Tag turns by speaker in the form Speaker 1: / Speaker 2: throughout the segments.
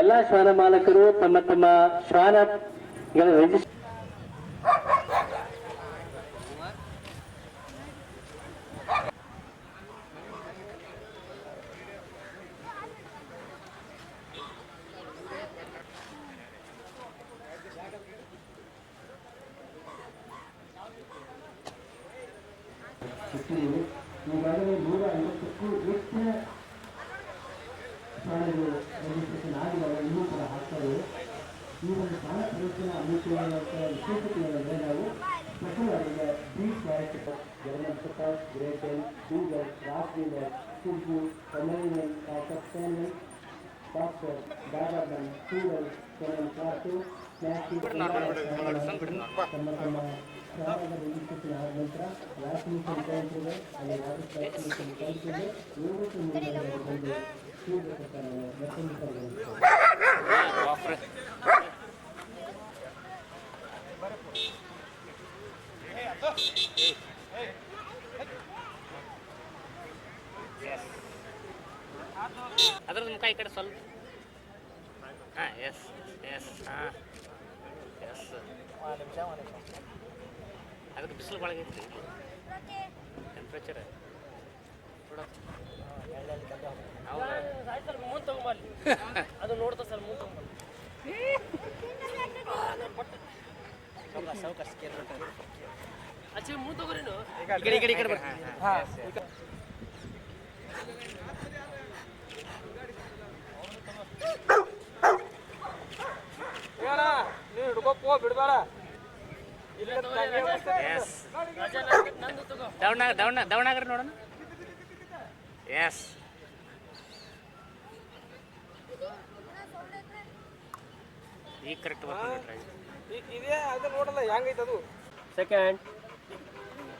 Speaker 1: ಎಲ್ಲಾ ಶ್ವಾನ ಮಾಲಕರು ತಮ್ಮ ತಮ್ಮ ಶ್ವಾನ ರಿಜಿಸ್ಟರ್
Speaker 2: ವಿಶೇಷತೆ ಏನಂದರೆ ನಾವು ಪ್ರಥಮವಾಗಿ B class German shepherd Great Dane ಕೂಗರ್ ರಾಸ್ವೀಲರ್ ಕುಗ್ಗು Pomeranian ಕಾಕಸ್ಟೇನಲ್ boxer Dobermann ಕೂಡಲ್ seven class snacking ತಮ್ಮ ತಮ್ಮ ಶಾಲೆಗಳ ರಿಜಿಸ್ಟ್ರೇಷನ್ ಆದ ನಂತರ ವ್ಯಾಕ್ಸಿನೇಷನ್ ಕೌಂಟ್ರಿಗೆ ಅಲ್ಲಿ ವಾಪಸ್ ವ್ಯಾಕ್ಸಿನೇಷನ್ ಕೌಂಟ್ರಿಗೆ ನಿವೃತ್ತಿ ಮುಂದೆ ಬಂದು ಕೂಡಬೇಕಂತ ನಾನು ಮತ್ತೊಂದು
Speaker 3: ಈ ಕಡೆ ಈ ಕಡೆ ಈ ಕಡೆ ಬರ್ತೀನಿ
Speaker 4: ನೀವು ಹಿಡ್ಕೋಪೋ ಬಿಡಬೇಡ.
Speaker 3: ಎಸ್
Speaker 4: ನಂದು ತಗೋ.
Speaker 3: ದವಣ ದವಣ ದವಣಾಗ್ರಿ ನೋಡೋಣ. ಎಸ್ ಈಗ ಕರೆಕ್ಟ್ ಬರ್ತೀನಿ
Speaker 4: ಇದೇ ಅದು ನೋಡಲ್ಲ ಹೆಂಗೈತೆ ಅದು?
Speaker 2: Second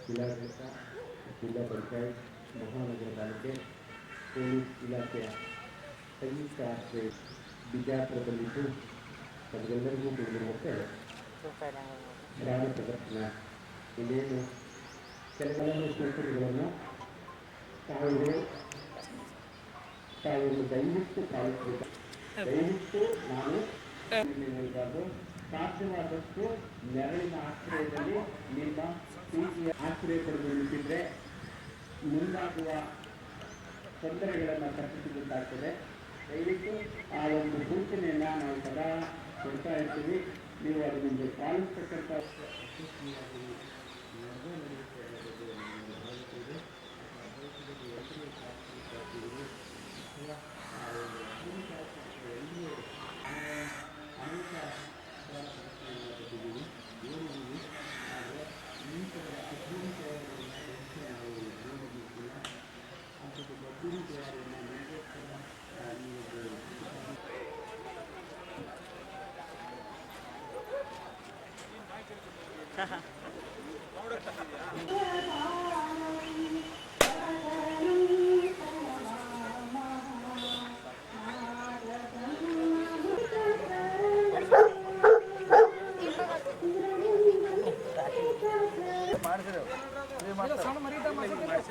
Speaker 2: ಜಿಲ್ಲಾಡಳಿತ ಜಿಲ್ಲಾ ಪಂಚಾಯತ್ ಮಹಾನಗರ ಪಾಲಿಕೆ ಪೊಲೀಸ್ ಇಲಾಖೆಯ ಸಂಯುಕ್ತ ಆಶ್ರಯ ಬಿಜಾಪುರದಲ್ಲಿದ್ದು ತಮಗೆಲ್ಲರಿಗೂ ತಿಳಿದಿರುವಂತೆ ಪ್ರದರ್ಶನ ಇನ್ನೇನು? ಕೆಲವೊಂದು ಸೂಚನೆಗಳನ್ನು ತಾವು ತಾವು ದಯವಿಟ್ಟು ಪಾಲಿಸಬೇಕು ದಯವಿಟ್ಟು ನಾನು ಸಾಧ್ಯವಾದಷ್ಟು ನೆರಳಿನ ಆಶ್ರಯದಲ್ಲಿ ನಿಮ್ಮ ಪ್ರೀತಿಯ ಆಶ್ರಯ ಪಡೆದು ನಿಂತಿದ್ರೆ ಮುಂದಾಗುವ ತೊಂದರೆಗಳನ್ನು ತಪ್ಪಿಸಿದಂತಾಗ್ತದೆ ದಯವಿಟ್ಟು ಆ ಒಂದು ಸೂಚನೆಯನ್ನು ನಾವು ಸದಾ ಕೊಡ್ತಾ ಇರ್ತೀವಿ. ನೀವು ಅದನ್ನು ಪಾಲಿಸ್ತಕ್ಕಂಥ
Speaker 5: ಜಿಲ್ಲಾ
Speaker 6: ಅತಿಥಿಗಳು ವೀಕ್ಷಣೆ ಮಾಡ್ತಾ ಇದ್ದಾರೆ
Speaker 7: ಮನುಷ್ಯಂಗೆ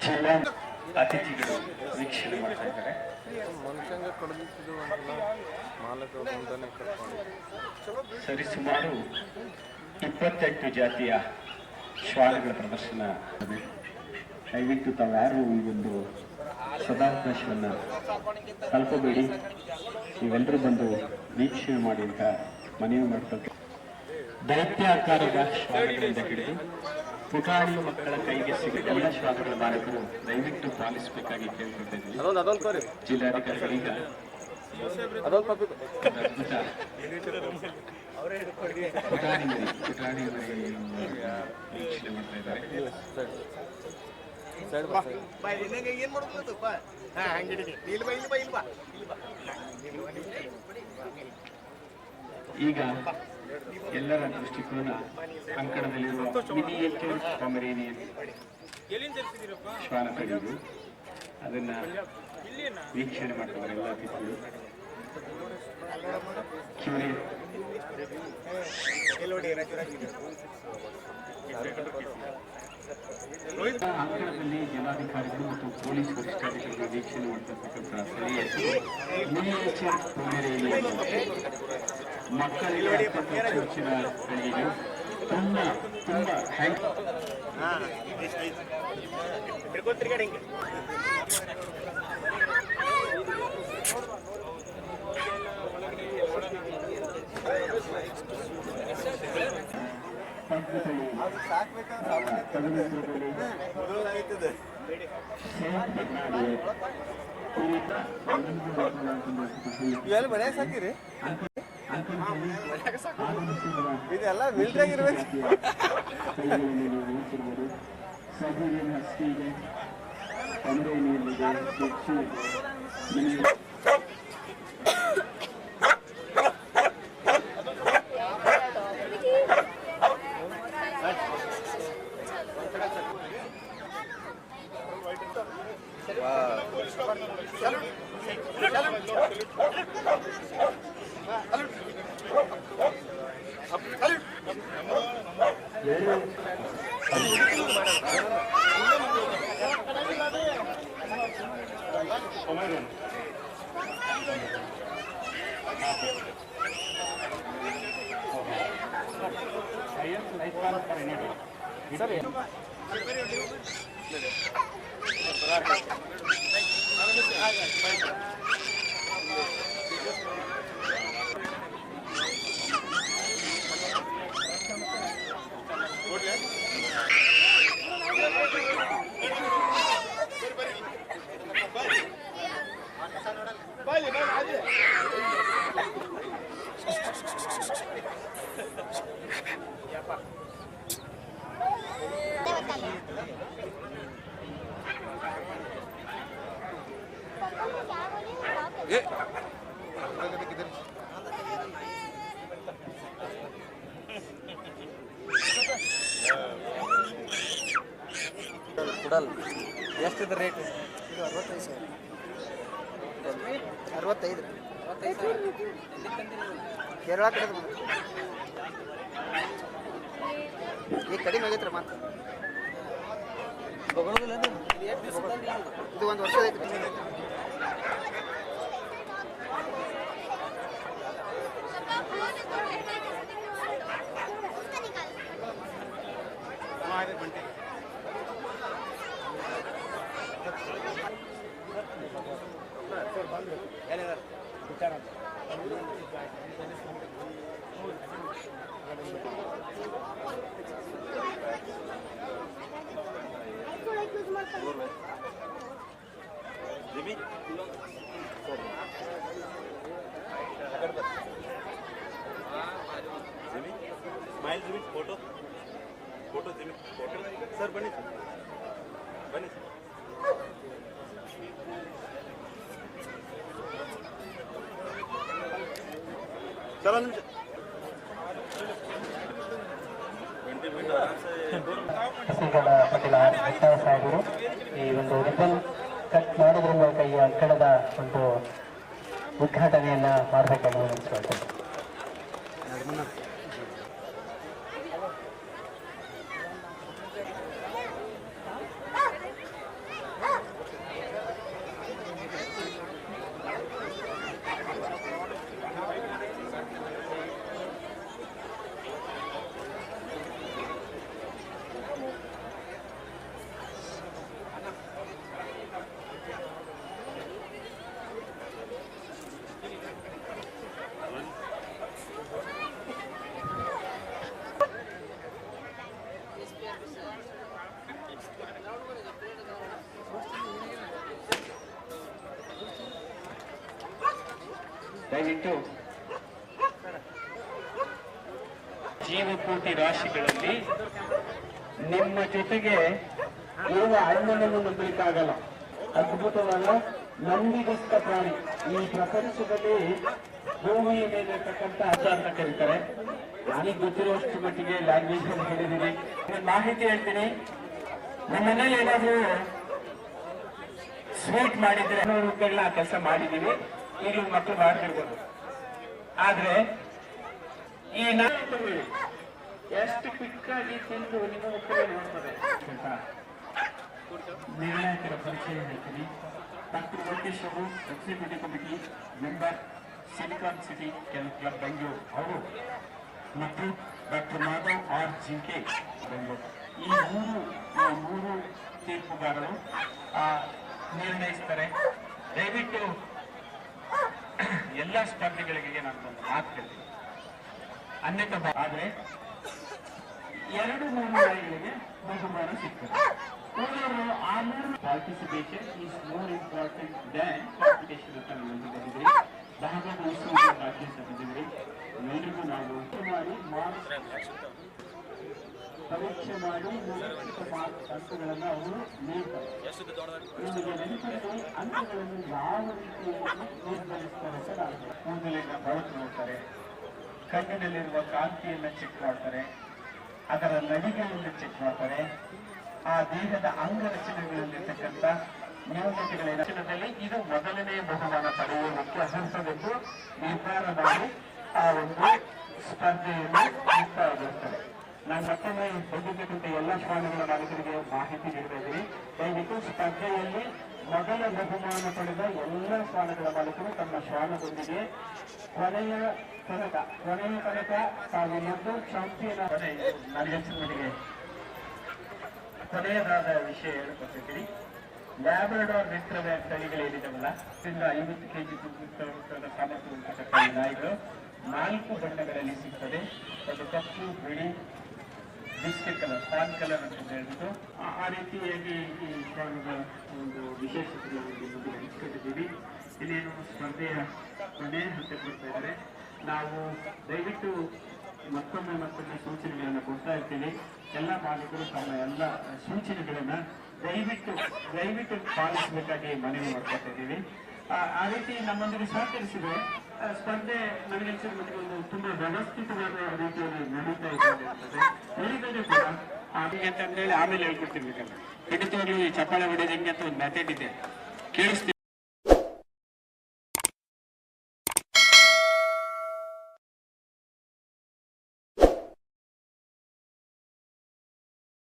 Speaker 7: ಕಡ್ದಿದ್ದು ಅತಿಥಿಗಳು ವೀಕ್ಷಣೆ ಮುಂದಾನೆ ಸರಿ
Speaker 6: ಸರಿಸುಮಾರು ಇಪ್ಪತ್ತೆಂಟು ಜಾತಿಯ ಶ್ವಾನಗಳ ಪ್ರದರ್ಶನ. ದಯವಿಟ್ಟು ತಾವ್ಯಾರು ಈ ಒಂದು ಸದಾವಕಾಶವನ್ನು ತಲುಪಬೇಡಿ ನೀವೆಲ್ಲರೂ ಬಂದು ವೀಕ್ಷಣೆ ಮಾಡಿ ಅಂತ ಮನವಿ ಮಾಡ್ಕೊಳ್ತೀವಿ ದೈತ್ಯಾಕಾರದ ಶ್ವಾನಗಳಿಂದ ಹಿಡಿದು ಪುಟಾಣಿ ಮಕ್ಕಳ ಕೈಗೆ ಸಿಗುವ ಎಲ್ಲ ಶ್ವಾನಗಳ ಮಾಲಕರು ದಯವಿಟ್ಟು ಪಾಲಿಸಬೇಕಾಗಿ ಕೇಳ್ಕೊಳ್ತಾ ಜಿಲ್ಲಾಧಿಕಾರಿಗಳಿಂದ ವೀಕ್ಷಣೆ ಮಾಡ್ತಾ ಇದ್ದಾರೆ.
Speaker 7: ಸೈಡ್ ಬಾ ಸೈಡ್
Speaker 6: ಈಗ ಎಲ್ಲರ ದೃಷ್ಟಿಕೋನ ಅಂಕಣದಲ್ಲಿರುವ ಮಿನಿಯೇಚರ್ ಪೊಮೆರೇನಿಯನ್ ಶ್ವಾನ ತಳಿಗಳು ಅದನ್ನು ವೀಕ್ಷಣೆ ಮಾಡ್ತಾರೆ ಎಲ್ಲ ಅತಿಥಿಗಳು. ಅಂಕಣದಲ್ಲಿ ಜಿಲ್ಲಾಧಿಕಾರಿಗಳು ಮತ್ತು ಪೊಲೀಸ್ ವರಿಷ್ಠಾಧಿಕಾರಿಗಳು ವೀಕ್ಷಣೆ ಮಾಡ್ತಕ್ಕಂಥ ಸ್ಥಳೀಯ ಮಕ್ಕಳಿಗೆ ಹೆಚ್ಚಿನ ತಳಿಗಳು ತುಂಬ ತುಂಬ ಥ್ಯಾಂಕ್ ಇವೆಲ್ಲ ತದನಂತರದಲ್ಲಿ ಸೇಂಟ್ ಬರ್ನಾರ್ಡ್ ಕುರಿತ ಒಂದು
Speaker 7: ಸಾಕಿರಿ
Speaker 6: ಅಂಕಣದಲ್ಲಿ ಆಗಮಿಸಿರುವ
Speaker 7: ಇದೆಲ್ಲ ಮಿಲ್ಟ್ರಿಯಾಗ ಇರ್ಬೇಕು
Speaker 6: ಕೈಗಳಲ್ಲಿ ನೀವು ನೋಡ್ತಿರ್ಬೋದು ಸಹೋದರಿಯ ಹಸ್ತಿ ಇದೆ ಪಮರೇನಿಯಲ್ಲಿದೆ ಹೆಚ್ಚು
Speaker 7: ಕೊಡಲ್ಲ ಎಷ್ಟಿದೆ ರೇಟ್
Speaker 8: ಇದು ಅರವತ್ತೈದು ಸಾವಿರ. ಅರವತ್ತೈದು. ಕೇರಳ ಕಡೆ. ಈಗ ಕಡಿಮೆ ಆಗೈತ್ರಿ ಮಾತು ಇದು ಒಂದು ವರ್ಷ फ़ोटो फ़ोटो फ़ोटो सर बने सर बने सर
Speaker 5: ಶ್ರೀಗಳ ಪಟೇಲ ಸಾಹೇಬರು ಈ ಒಂದು ರಿಬನ್ ಕಟ್ ಮಾಡೋದ್ರ ಮೂಲಕ ಈ ಅಂಕಣದ ಒಂದು ಉದ್ಘಾಟನೆಯನ್ನ ಮಾಡಬೇಕಾಗಿ
Speaker 6: ದಯವಿಟ್ಟು ಜೀವಕೋಟಿ ರಾಶಿಗಳಲ್ಲಿ ನಿಮ್ಮ ಜೊತೆಗೆ ಇರುವ ಅಣ್ಣನನ್ನು ನಂಬಲಿಕ್ಕಾಗಲ್ಲ ಅದ್ಭುತವಾದ ನಂಬಿಗಸ್ತ ಪ್ರಾಣಿ. ಈ ಪ್ರಪಂಚದಲ್ಲಿ ಭೂಮಿಯ ಮೇಲೆ ಇರ್ತಕ್ಕಂಥ ಅಜ್ಜ ಅಂತ ಕರೀತಾರೆ. ನನಗೆ ಗೊತ್ತಿರುವಷ್ಟು ಮಟ್ಟಿಗೆ ಲ್ಯಾಂಗ್ವೇಜ್ ಅಲ್ಲಿ ಹೇಳಿದ್ದೀನಿ. ಮಾಹಿತಿ ಹೇಳ್ತೀನಿ. ನಮ್ಮನೇಲಿ ಏನಾದರೂ ಸ್ವೀಟ್ ಮಾಡಿದ್ರೆ ಕೆಲಸ ಮಾಡಿದೀವಿ ಈಗಲೂ ಮಕ್ಕಳು ಮಾಡ್ತಿರ್ಬೋದು. ಆದ್ರೆ ಈ ನಾಯಕರು ಎಷ್ಟು ಕ್ವಿಕ್ ಆಗಿ ತಿಂದು ನಿಮ್ಮ ಮಕ್ಕಳು ಆಯ್ತಾ? ನಿರ್ಣಾಯಕರ ಪರಿಚಯ ಹೇಳ್ತೀನಿ. ಡಾಕ್ಟರ್ ವೆಂಕಟೇಶ್ ಅವರು executive committee member silicon city club Bengaluru. ಅವರು ಮತ್ತು ಡಾಕ್ಟರ್ ಮಾಧವ್ ಆರ್ ಜಿಂಕೆ ಬೆಂಗಳೂರು. ಈ ಮೂರು ಮೂರು ತೀರ್ಪುಗಾರರು ನಿರ್ಣಯಿಸ್ತಾರೆ. ದಯವಿಟ್ಟು ಎಲ್ಲ ಸ್ಪರ್ಧೆಗಳಿಗೆ ನಾನು ಒಂದು ಮಾತು ಹೇಳ್ತೀನಿ ಅನ್ಯತ ಆದ್ರೆ ಎರಡು ಮೂರು ನಾಯಿಗಳಿಗೆ ಬಹುಮಾನ ಸಿಗ್ತದೆ. ಉಳಿದವರು ಆ ಮೂರು participation is more important than competition ಅಂತ ನೀವು ಬಂದಿದ್ರಿ ಭಾಗವಹಿಸುವ ಭಾಗ್ಯ ತಂದಿದ್ರಿ ಎಲ್ಲರಿಗೂ ನಾವು ಮಾಡಿ ಪರೀಕ್ಷೆ ಮಾಡಿ ಮಾರ್ಕ್ಸ್ ಅಂಕಗಳನ್ನು ಅವರು ನೀಡ್ತಾರೆ ಅಂಕಗಳನ್ನು ಯಾವ ರೀತಿಯಲ್ಲಿ ಕೂದಲಿನ ಬೆಳಕು ನೋಡ್ತಾರೆ ಕಣ್ಣಿನಲ್ಲಿರುವ ಕಾಂತಿಯನ್ನು ಚೆಕ್ ಮಾಡ್ತಾರೆ ಅದರ ನಡಿಗೆಯನ್ನು ಚೆಕ್ ಮಾಡ್ತಾರೆ ಆ ದೇಹದ ಅಂಗರಚನೆಗಳಲ್ಲಿರ್ತಕ್ಕಂಥ ನ್ಯೂನತೆಗಳ ರಚನೆಯಲ್ಲಿ ಇದು ಮೊದಲನೇ ಬಹುಮಾನ ಪಡೆಯುವುದಕ್ಕೆ ಅರ್ಹವೆಂದು ನಿರ್ಧಾರ ಮಾಡಿ ಆ ಒಂದು ಸ್ಪರ್ಧೆಯನ್ನು ನಾನು ಮತ್ತೊಮ್ಮೆ ಬಂದಿರ್ತಕ್ಕಂಥ ಎಲ್ಲ ಶಾಲೆಗಳ ಮಾಲೀಕರಿಗೆ ಮಾಹಿತಿ ನೀಡ್ತಾ ಇದ್ದೀನಿ. ದಯವಿಟ್ಟು ಸ್ಪರ್ಧೆಯಲ್ಲಿ ಮೊದಲ ಬಹುಮಾನ ಪಡೆದ ಎಲ್ಲ ಶಾಲೆಗಳ ಮಾಲೀಕರು ತಮ್ಮ ಶ್ವಾನದೊಂದಿಗೆ ಕೊನೆಯ ತನಕ ಕೊನೆಯ ತನಕ ತಾವು ಮತ್ತು ಚಾಂಪಿಯನ್ ಮಟ್ಟಿಗೆ ಕೊನೆಯದಾದ ವಿಷಯ ಹೇಳ್ಕೊತಿದ್ದೀನಿ ಲ್ಯಾಬ್ರಡಾರ್ ಮಿತ್ರವೇ ತಳಿಗಳೇನಿದಾವಲ್ಲ ಇದರಿಂದ ಐವತ್ತು ಕೆಜಿ ತೂಕದ ಸಾಮರ್ಥ್ಯ ನಾಯಿಗಳು ನಾಲ್ಕು ಬಣ್ಣಗಳಲ್ಲಿ ಸಿಗ್ತದೆ. ಅದು ಕಪ್ಪು, ಬಿಳಿ ಬಿಸ್ಕೆಟ್ ಕಲರ್ ಪಾನ್ ಕಲರ್ ಅಂತ ಹೇಳ್ಬಿಟ್ಟು ಆ- ರೀತಿ ರೀತಿಯಾಗಿ ಈ ಕಾಲದ ಒಂದು ವಿಶೇಷತೆಗಳನ್ನು ಮುಂದೆ ಇಟ್ಕೊಂಡಿದ್ದೀವಿ ಇನ್ನೇನು ಸ್ಪರ್ಧೆಯ ಕೊನೆಯ ಹಂತಕ್ಕೆ ಬರ್ತಾ ಇದ್ದಾರೆ. ನಾವು ದಯವಿಟ್ಟು ಮತ್ತೊಮ್ಮೆ ಮತ್ತೊಮ್ಮೆ ಸೂಚನೆಗಳನ್ನು ಕೊಡ್ತಾ ಇರ್ತೀವಿ. ಎಲ್ಲ ಮಾಲೀಕರು ತಮ್ಮ ಎಲ್ಲ ಸೂಚನೆಗಳನ್ನು ದಯವಿಟ್ಟು ದಯವಿಟ್ಟು ಪಾಲಿಸಬೇಕಾಗಿ ಮನವಿ ಮಾಡ್ಕೊತಾ ಇದ್ದೀವಿ. ಆ- ರೀತಿ ನಮ್ಮೊಂದಿಗೆ ಸಹಕರಿಸಿದೆ ಸ್ಪರ್ಧೆ ನನಗೆ ಮಟ್ಟಿಗೆ ಒಂದು ತುಂಬಾ ವ್ಯವಸ್ಥಿತವಾದ ರೀತಿಯಲ್ಲಿ ನಡೀತಾ ಇದೆ ಕೂಡ ಅಂತ ಹೇಳಿ ಆಮೇಲೆ ಹೇಳ್ಕೊಡ್ತಿರ್ಬೇಕಲ್ಲ ಖಂಡಿತವಾಗ್ಲೂ ಈ ಚಪ್ಪಾಳೆ ಹೊಡೆಯೋದು ಅಂತ ಒಂದು ಮೆಥಡ್ ಇದೆ. ಕೇಳಿಸ್ತೀವಿ